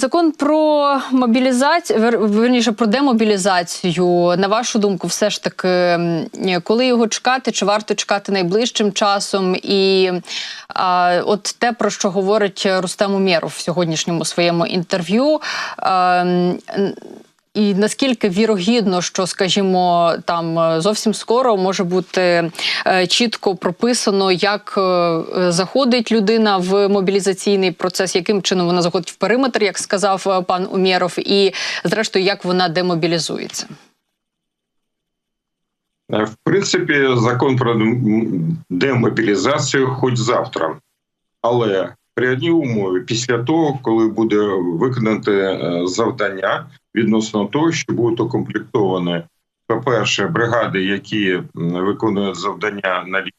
Закон про мобілізацію, вер- верніше про демобілізацію. На вашу думку, все ж таки, коли його чекати, чи варто чекати найближчим часом? І а, от те, про що говорить Рустем Умєров в сьогоднішньому своєму інтерв'ю. І наскільки вірогідно, що, скажімо, там е, зовсім скоро може бути е, чітко прописано, як е, заходить людина в мобілізаційний процес, яким чином вона заходить в периметр, як сказав пан Умєров, і зрештою, як вона демобілізується. В принципі, закон про демобілізацію хоч завтра, але при одній умові, після того, коли буде виконане е, завдання відносно того, що будуть укомплектовані, по-перше, бригади, які виконують завдання на лінії,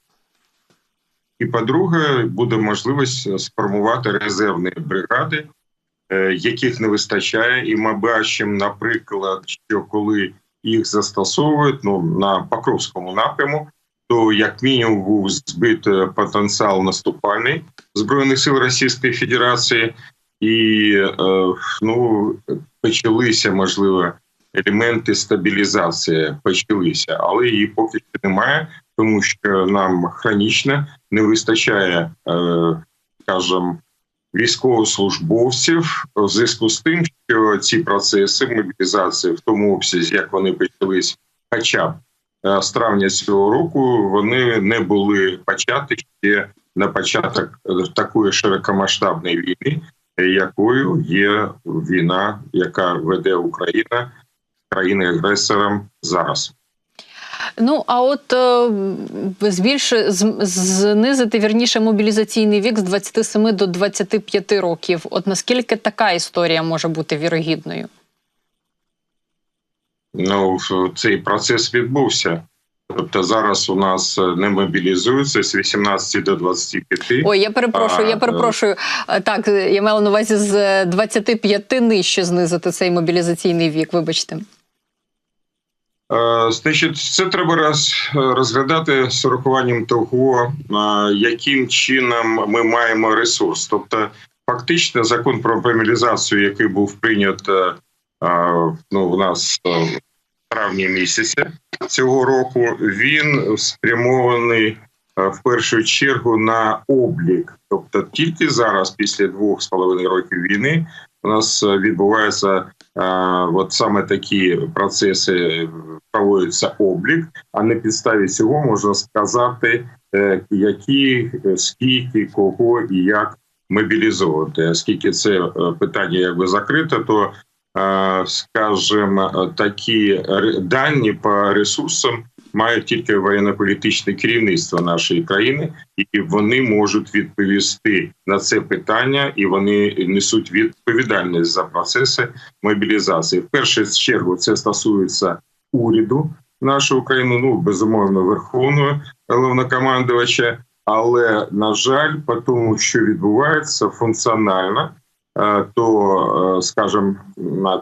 і по-друге, буде можливість сформувати резервні бригади, е, яких не вистачає, і ми бачимо, наприклад, що коли їх застосовують ну на Покровському напряму, то як мінімум був збит е, потенціал наступальний збройних сил Російської Федерації, і е, ну почалися можливо елементи стабілізації. Почалися, але її поки що немає, тому що нам хронічно не вистачає, е, скажімо, військовослужбовців в зв'язку з тим, що ці процеси мобілізації в тому обсязі, як вони почались, хоча б е, з травня цього року, вони не були початі ще на початок такої широкомасштабної війни, якою є війна, яка веде Україна країни агресором зараз. Ну а от е, збільше знизити вірніше мобілізаційний вік з 27 до 25 років. От наскільки така історія може бути вірогідною? Ну цей процес відбувся. Тобто зараз у нас е, не мобілізуються з 18 до 25. Ой, я перепрошую, А, я перепрошую. Е, Так, я мала на увазі з е, 25 нижче знизити цей мобілізаційний вік. Вибачте. Е, Значить, це треба роз, розглядати з урахуванням того, е, яким чином ми маємо ресурс. Тобто, фактично, закон про мобілізацію, який був прийнят е, е, ну, у нас е, травні місяці цього року, він спрямований е, в першу чергу на облік. Тобто, тільки зараз, після двох з половиною років війни, у нас е, відбувається е, от саме такі процеси проводиться облік, а на підставі цього можна сказати, які, скільки, кого і як мобілізовувати. Оскільки це питання якби закрите, то е, скажімо, такі ре- дані по ресурсам мають тільки воєнно-політичне керівництво нашої країни, і вони можуть відповісти на це питання, і вони несуть відповідальність за процеси мобілізації. В першу чергу це стосується уряду нашої України, ну безумовно, верховного головнокомандувача. Але на жаль, по тому, що відбувається функціонально, е, то е, скажімо,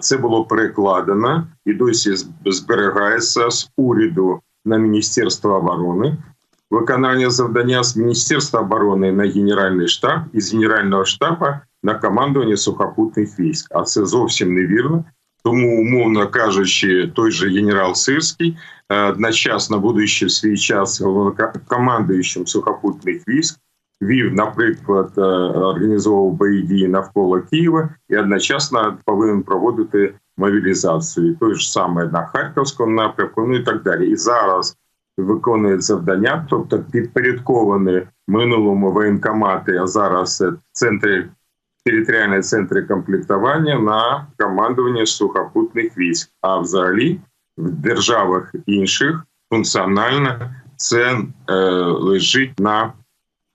це було перекладено і досі зберігається з уряду на Міністерство оборони. Виконання завдання з Міністерства оборони на Генеральний штаб і з Генерального штабу на командування сухопутних військ. А це зовсім невірно. Тому, умовно кажучи, той же генерал Сирський, е, одночасно будучи в свій час головнокомандуючим сухопутних військ, вів, наприклад, е, організовував бої дії навколо Києва і одночасно повинен проводити мобілізацію. Той ж саме на Харківському напрямку, ну і так далі. І зараз виконує завдання, тобто підпорядковані минулому воєнкомати, а зараз центри територіальні центри комплектування на командування сухопутних військ. А взагалі в державах інших функціонально це е, лежить на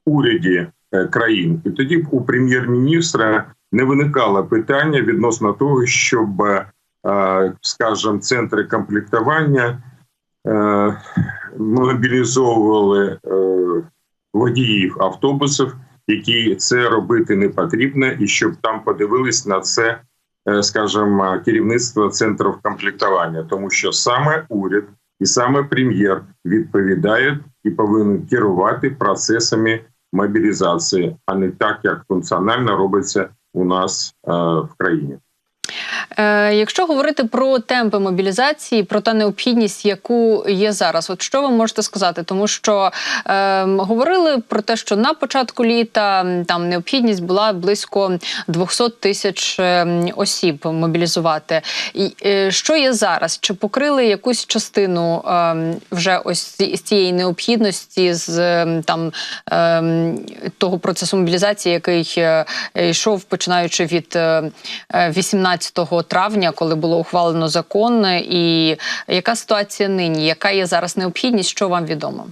уряді е, країн. І тоді б у прем'єр-міністра не виникало питання відносно того, щоб, е, скажімо, центри комплектування е, мобілізовували е, водіїв автобусів, які це робити не потрібно, і щоб там подивились на це, е, скажімо, керівництво центрів комплектування, тому що саме уряд і саме прем'єр відповідає і повинен керувати процесами мобілізації, а не так, як функціонально робиться у нас е, в країні. Е, якщо говорити про темпи мобілізації, про та необхідність, яку є зараз, от що ви можете сказати? Тому що е, говорили про те, що на початку літа там необхідність була близько 200 тисяч е, осіб мобілізувати. І, е, що є зараз? Чи покрили якусь частину е, вже ось з цієї необхідності з там е, того процесу мобілізації, який е, йшов починаючи від е, е, 18 травня, коли було ухвалено закон, і яка ситуація нині? Яка є зараз необхідність? Що вам відомо?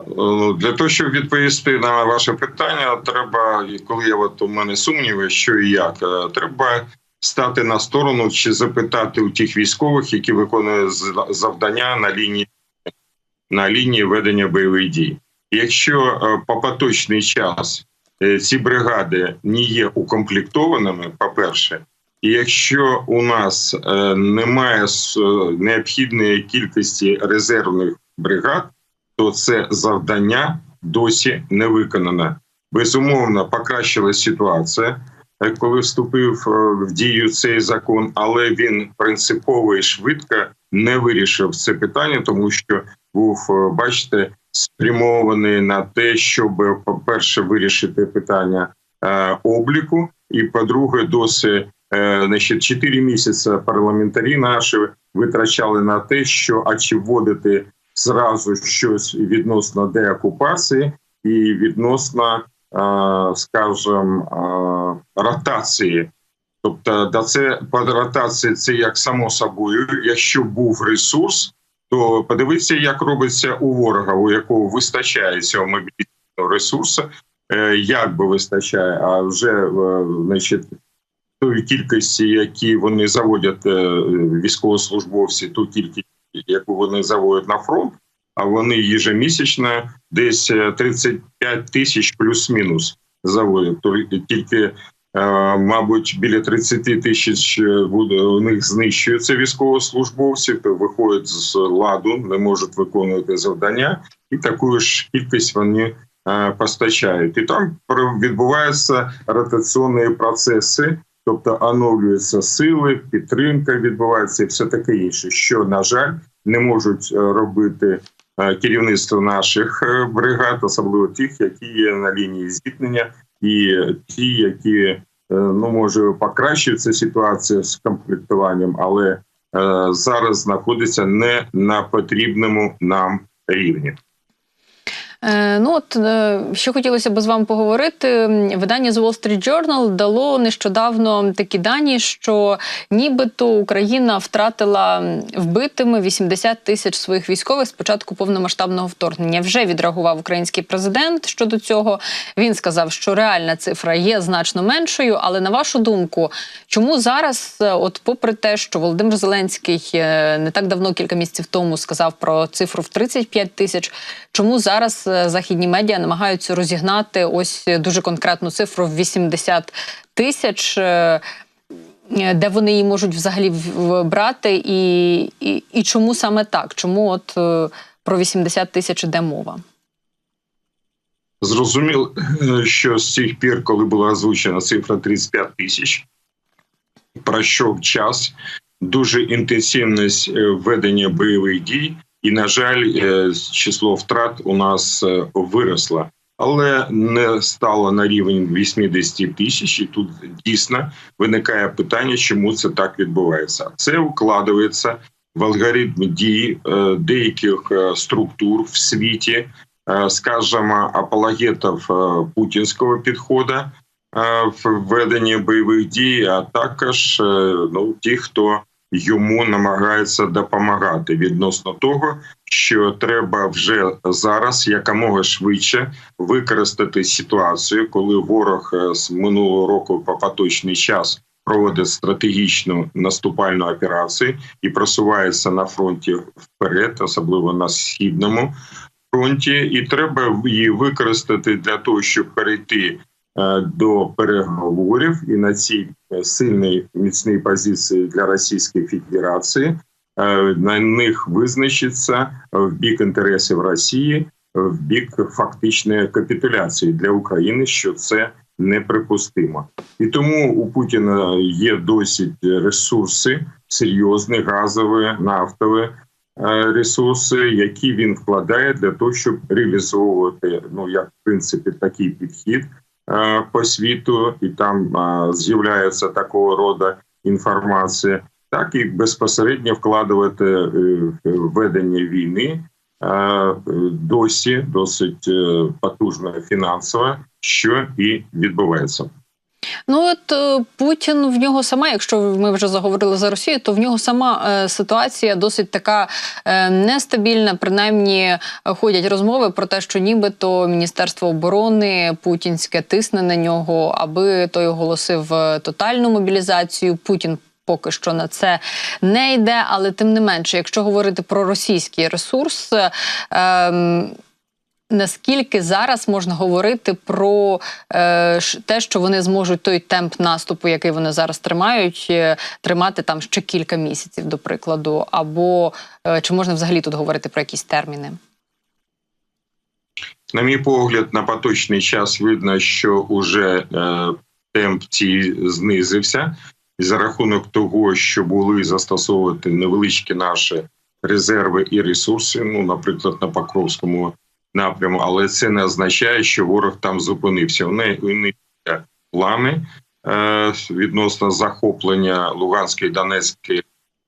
Е, Для того, щоб відповісти на ваше питання, треба, коли я от у мене сумніви, що і як, е, треба стати на сторону чи запитати у тих військових, які виконують завдання на лінії на лінії ведення бойових дій. Якщо е, по поточний час ці бригади не є укомплектованими, по-перше, і якщо у нас е, немає е, необхідної кількості резервних бригад, то це завдання досі не виконано. Безумовно, покращилась ситуація, е, коли вступив е, в дію цей закон, але він принципово і швидко не вирішив це питання, тому що був, е, бачите, спрямований на те, щоб, по-перше, вирішити питання е, обліку, і по-друге, досі е, значить, 4 місяці парламентарі наші витрачали на те, що а чи вводити зразу щось відносно деокупації і відносно, е, скажімо, ротації. Тобто, да, це по ротації це як само собою. Якщо був ресурс, то подивіться, як робиться у ворога, у якого вистачає цього мобілізаційного ресурсу, е, як би вистачає, а вже е, значить, тої кількості, які вони заводять е, військовослужбовці, ту кількість, яку вони заводять на фронт, а вони їжемісячно десь е, 35 тисяч плюс-мінус заводять. Тільки, мабуть, біля 30 тисяч е, буде у них знищується військовослужбовців, виходять з ладу, не можуть виконувати завдання, і таку ж кількість вони е, постачають. І там відбуваються ротаційні процеси. Тобто оновлюються сили, підтримка відбувається і все таке інше, що на жаль не можуть е, робити е, керівництво наших е, бригад, особливо тих, які є на лінії зіткнення, і ті, які е, ну може покращується ситуація з комплектуванням, але е, зараз знаходиться не на потрібному нам рівні. Е, ну от е, що хотілося б з вами поговорити. Видання The Wall Street Journal дало нещодавно такі дані, що нібито Україна втратила вбитими 80 тисяч своїх військових з початку повномасштабного вторгнення. Вже відреагував український президент щодо цього. Він сказав, що реальна цифра є значно меншою. Але на вашу думку, чому зараз, е, от попри те, що Володимир Зеленський е, не так давно, кілька місяців тому, сказав про цифру в 35 тисяч, чому зараз західні медіа намагаються розігнати ось дуже конкретну цифру в 80 тисяч? е, е, Де вони її можуть взагалі брати, і, і, і чому саме так? Чому от е, про 80 тисяч іде мова? Зрозуміло, е, що з тих пір, коли була озвучена цифра 35 тисяч, пройшов час, дуже інтенсивність е, ведення бойових дій, і, на жаль, е, число втрат у нас е, виросло, але не стало на рівень 80 тисяч. І тут дійсно виникає питання, чому це так відбувається. Це укладається в алгоритм дій е, деяких структур в світі, скажімо, апологетів путінського підходу в веденні бойових дій, а також ну ті, хто йому намагається допомагати відносно того, що треба вже зараз якомога швидше використати ситуацію, коли ворог е, з минулого року по поточний час проводить стратегічну наступальну операцію і просувається на фронті вперед, особливо на східному фронті, і треба її використати для того, щоб перейти до переговорів і на цій е, сильній міцній позиції для Російської Федерації е, на них визначиться в бік інтересів Росії, в бік фактичної капітуляції для України, що це неприпустимо. І тому у Путіна є досить ресурси, серйозні газові, нафтові е, ресурси, які він вкладає для того, щоб реалізовувати ну як в принципі такий підхід е, по світу, і там е, з'являється такого роду інформація, так і безпосередньо вкладувати е, ведення війни. е, Досі досить е, потужно фінансово, що і відбувається. Ну от е, Путін в нього сама, якщо ми вже заговорили за Росію, то в нього сама е, ситуація досить така е, нестабільна. Принаймні ходять розмови про те, що нібито Міністерство оборони путінське тисне на нього, аби той оголосив тотальну мобілізацію. Путін поки що на це не йде, але тим не менше, якщо говорити про російський ресурс. ем, Наскільки зараз можна говорити про е, те, що вони зможуть той темп наступу, який вони зараз тримають, е, тримати там ще кілька місяців, до прикладу, або е, чи можна взагалі тут говорити про якісь терміни? На мій погляд, на поточний час видно, що уже е, темп цій знизився, за рахунок того, що були застосовувати невеличкі наші резерви і ресурси, ну, наприклад, на Покровському напряму, але це не означає, що ворог там зупинився. У неї є плани е, відносно захоплення Луганської Донецької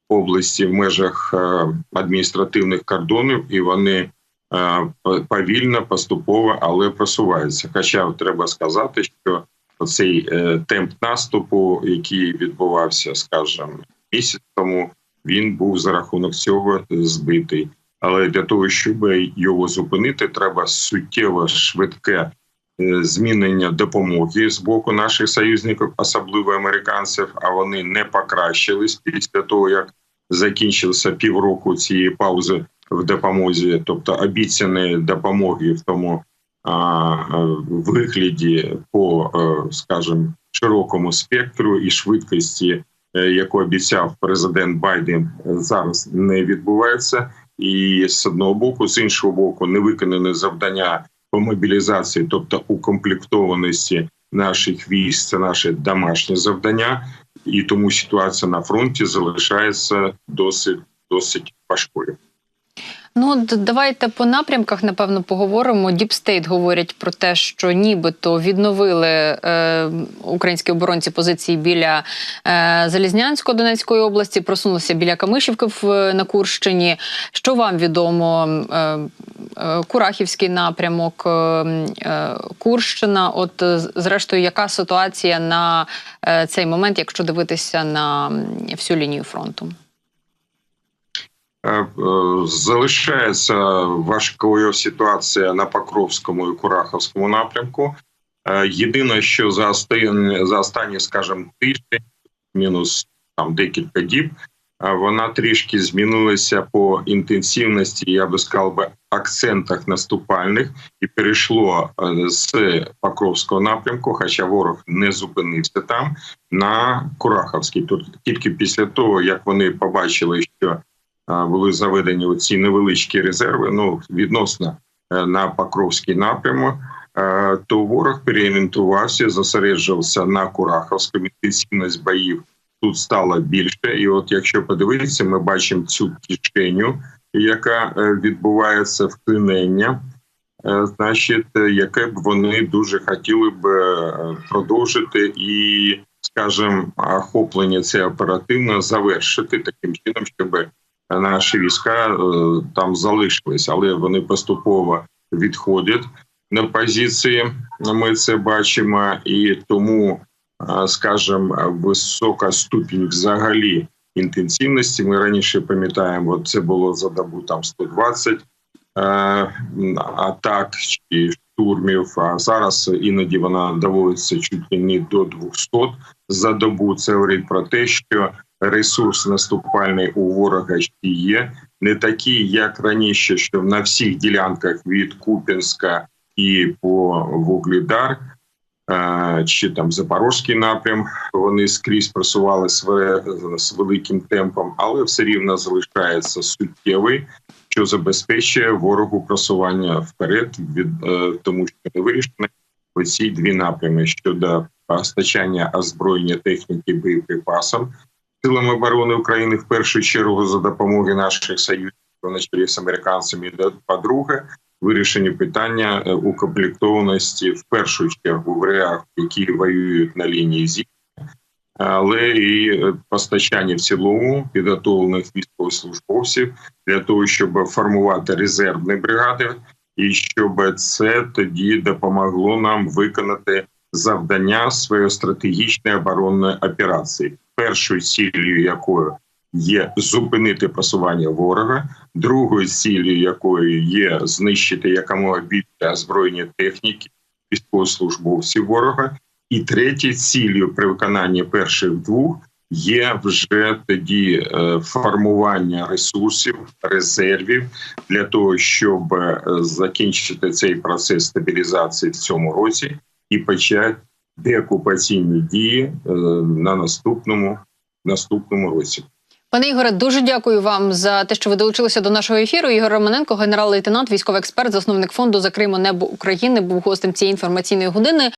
області в межах е, адміністративних кордонів, і вони е, повільно, поступово, але просуваються. Хоча треба сказати, що цей темп наступу, який відбувався, скажімо, місяць тому, він був за рахунок цього збитий. Але для того, щоб його зупинити, треба суттєво швидке е, змінення допомоги з боку наших союзників, особливо американців. А вони не покращились після того, як закінчилося півроку цієї паузи в допомозі, тобто обіцяної допомоги в тому а, вигляді по, е, скажімо, широкому спектру і швидкості, е, яку обіцяв президент Байден, зараз не відбувається. І з одного боку, з іншого боку, не виконане завдання по мобілізації, тобто укомплектованості наших військ, це наше домашнє завдання, і тому ситуація на фронті залишається досить досить важкою. Ну, давайте по напрямках, напевно, поговоримо. Діпстейт говорять про те, що нібито відновили е, українські оборонці позиції біля е, Залізнянської Донецької області, просунулися біля Камишівки в, на Курщині. Що вам відомо? Е, е, Курахівський напрямок, е, е, Курщина. От, е, зрештою, яка ситуація на е, цей момент, якщо дивитися на всю лінію фронту? Е, е, Залишається важкою ситуація на Покровському і Кураховському напрямку. Е, Єдине, що за останні, за останні, скажімо, тиждень, мінус там декілька діб, вона трішки змінилася по інтенсивності, я би сказав би, акцентах наступальних і перейшло з Покровського напрямку, хоча ворог не зупинився там, на Кураховський. Тут тільки після того, як вони побачили, що були заведені ці невеличкі резерви. Ну відносно е, на Покровський напрямок, е, то ворог переорієнтувався, зосереджувався на Кураховському. Інтенсивність боїв тут стала більше. І от, якщо подивитися, ми бачимо цю кишеню, яка е, відбувається вклинення. Значить, яке б вони дуже хотіли б продовжити і, скажімо, охоплення це оперативно завершити таким чином, щоб наші війська е, там залишились, але вони поступово відходять на позиції. Ми це бачимо, і тому, е, скажімо, висока ступінь взагалі інтенсивності. Ми раніше пам'ятаємо, це було за добу там 120 е, атак чи штурмів. А зараз іноді вона доводиться чуть не до 200 за добу. Це говорить про те, що ресурс наступальний у ворога ще є, не такий, як раніше, що на всіх ділянках від Куп'янська і по Вугледар, е, чи там Запорозький напрям, вони скрізь просували з великим темпом, але все рівно залишається суттєвий, що забезпечує ворогу просування вперед, від е, тому що не вирішено. Оці дві напрями щодо постачання озброєння техніки боєприпасам силам оборони України в першу чергу за допомогою наших союзів на чолі з американцями. По-друге, вирішення питання е, укомплектованості в першу чергу в реах, які воюють на лінії зі але і е, постачання в цілому підготовлених військовослужбовців для того, щоб формувати резервні бригади, і щоб це тоді допомогло нам виконати завдання своєї стратегічної оборонної операції, першою цілею якою є зупинити просування ворога, другою цілею якої є знищити якомога більше озброєння техніки військовослужбовців ворога. І третє цілею при виконанні перших двох є вже тоді е, формування ресурсів, резервів для того, щоб е, закінчити цей процес стабілізації в цьому році і почати деокупаційні дії е, на наступному наступному році. Пане Ігоре, дуже дякую вам за те, що ви долучилися до нашого ефіру. Ігор Романенко, генерал-лейтенант, військовий експерт, засновник фонду за Криму Небо України, був гостем цієї інформаційної години.